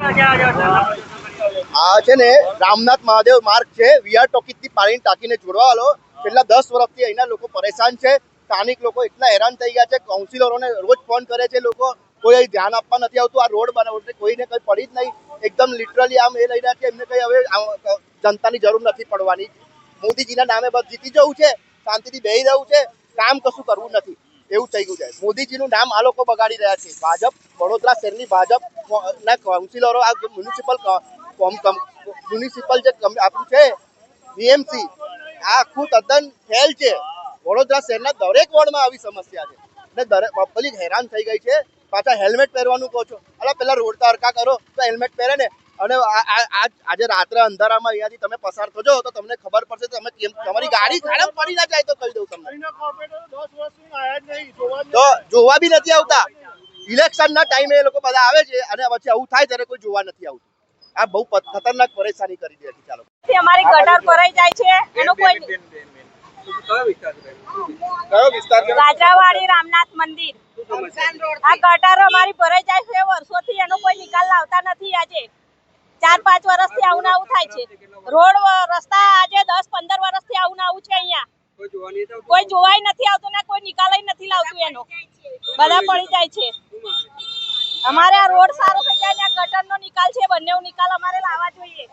આ છે ને રામનાથ મહાદેવ માર્ગ છે. વીઆર ટોકીજથી પાણીની ટાંકીને જોડવા વાળો છેલ્લા દસ વર્ષથી અહીંના લોકો પરેશાન છે. સ્થાનિક લોકો એટલા હેરાન થઈ ગયા છે. કાઉન્સિલરોને રોજ ફોન કરે છે લોકો. કોઈ ધ્યાન આપવા નથી આવતું. આ રોડ બનાવો એટલે કોઈને કંઈ પડી જ નહીં. એકદમ લિટરલી આમ એ લઈ રહ્યા છે. એમને કંઈ હવે જનતાની જરૂર નથી પડવાની. મોદીજીના નામે બસ જીતી જવું છે. શાંતિથી બેહી રહ્યું છે. કામ કશું કરવું નથી. એવું થઈ ગયું છે. મોદીજીનું નામ આ લોકો બગાડી રહ્યા છે. ભાજપ, વડોદરા શહેરની ભાજપ ના, કાઉન્સિલરો, આ મ્યુનિસિપલ મ્યુનિસિપલ જે આપણું છે બીએમસી આ આખું તદ્દન ફેલ છે. વડોદરા શહેરના દરેક વોર્ડમાં આવી સમસ્યા છે. અને દરેક પબ્લિક હેરાન થઈ ગઈ છે. પાછા હેલ્મેટ પહેરવાનું કહો છો. અલા, પેલા રોડતા અરકા કરો, તો હેલ્મેટ પહેરે ને. અને આજ રાત્રે અંધારામાં અહીંયાથી તમે પસાર થજો, તો તમને તમે કેમ તમારી ગાડી ખાડા પડી ના જાય તો કહી દઉં તમને. તો જોવા બી નથી આવતા. ઇલેક્શન ના ટાઈમે એ લોકો બધા આવે છે અને પછી આવું થાય ત્યારે કોઈ જોવા નથી આવતું. આ બહુ ખતરનાક પરેશાની કરી દે છે ચાલો. અમારી ગટર ભરાઈ જાય છે એનો કોઈ કયો વિસ્તાર ગાજરાવાડી રામનાથ મંદિર. આ ગટર અમારી ભરાઈ જાય છે વર્ષોથી એનો કોઈ નિકાલ લાવતા નથી આજે. ચાર પાંચ વર્ષથી આવું આવું થાય છે. રોડ વ- રસ્તા આજે દસ પંદર વર્ષથી આવું ને આવું છે અહીંયા કોઈ જોવાય નથી આવતું ને કોઈ નિકાલ નથી લાવતું એનો. બધા પડી જાય છે. અમારે આ રોડ સારો થઈ જાય ને ગટરનો નિકાલ છે બંને નિકાલ અમારે લાવવા જોઈએ.